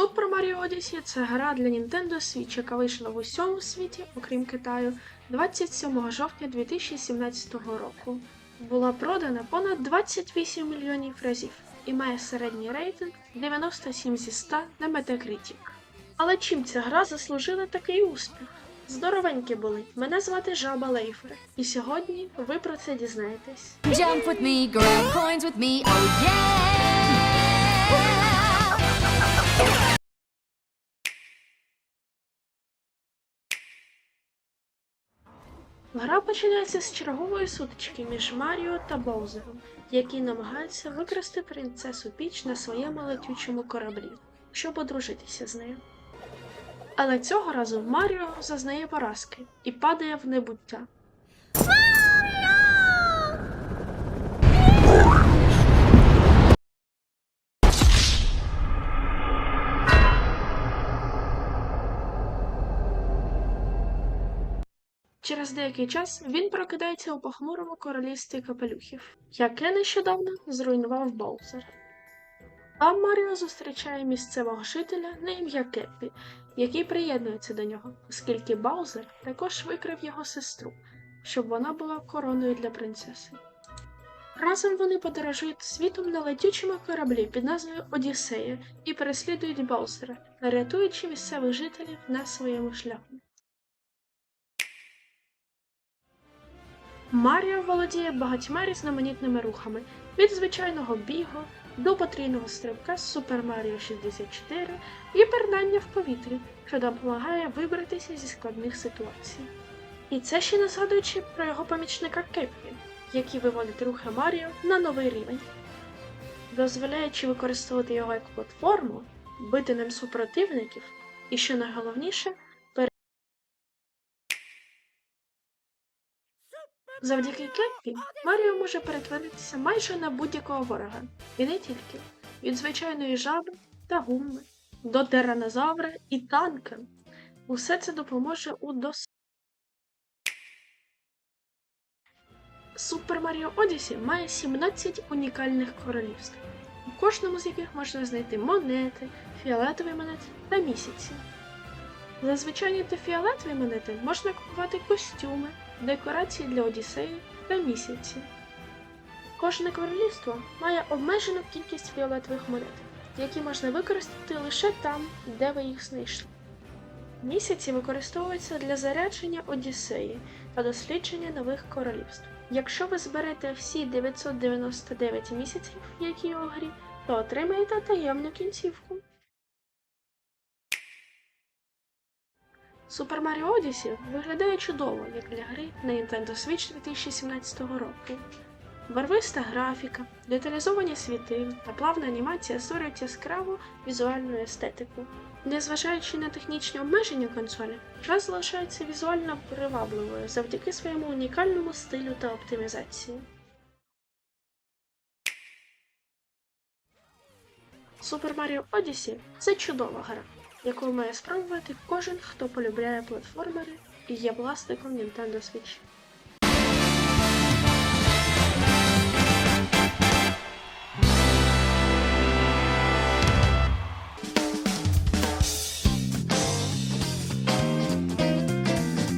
Super Mario Odyssey – це гра для Nintendo Switch, яка вийшла в усьому світі, окрім Китаю, 27 жовтня 2017 року. Була продана понад 28 мільйонів разів і має середній рейтинг 97 зі 100 на Metacritic. Але чим ця гра заслужила такий успіх? Здоровенькі були. Мене звати Жаба Лейфер, і сьогодні ви про це дізнаєтесь. Jump with me, grab coins with me, oh yeah! Гра починається з чергової сутички між Маріо та Боузером, які намагаються викрасти принцесу Піч на своєму летючому кораблі, щоб одружитися з нею. Але цього разу Маріо зазнає поразки і падає в небуття. Через деякий час він прокидається у похмурому королівстві капелюхів, яке нещодавно зруйнував Боузер. Там Маріо зустрічає місцевого жителя на ім'я Кеппі, який приєднується до нього, оскільки Баузер також викрив його сестру, щоб вона була короною для принцеси. Разом вони подорожують світом на летючому кораблі під назвою Одіссея і переслідують Баузера, рятуючи місцевих жителів на своєму шляху. Маріо володіє багатьма різноманітними рухами від звичайного бігу до потрійного стрибка з Super Mario 64 і пернання в повітрі, що допомагає вибратися зі складних ситуацій. І це ще не згадуючи про його помічника Кеппі, який виводить рухи Маріо на новий рівень, дозволяючи використовувати його як платформу, бити ним супротивників і, що найголовніше, Завдяки Кеппі Маріо може перетворитися майже на будь-якого ворога, і не тільки від звичайної жаби та гумми до тиранозавра і танка. Усе це допоможе у дос. Супер Маріо Одісі має 17 унікальних королівств, у кожному з яких можна знайти монети, фіолетові монети та місяці. За звичайні та фіолетові монети можна купувати костюми, декорації для Одіссеї та місяці. Кожне королівство має обмежену кількість фіолетових монет, які можна використати лише там, де ви їх знайшли. Місяці використовуються для зарядження Одіссеї та дослідження нових королівств. Якщо ви зберете всі 999 місяців, які у грі, то отримаєте таємну кінцівку. Super Mario Odyssey виглядає чудово, як для гри на Nintendo Switch 2017 року. Барвиста графіка, деталізовані світи та плавна анімація створюють яскраву візуальну естетику. Незважаючи на технічні обмеження консолі, гра залишається візуально привабливою завдяки своєму унікальному стилю та оптимізації. Super Mario Odyssey – це чудова гра, яку має спробувати кожен, хто полюбляє платформери і є власником Nintendo Switch.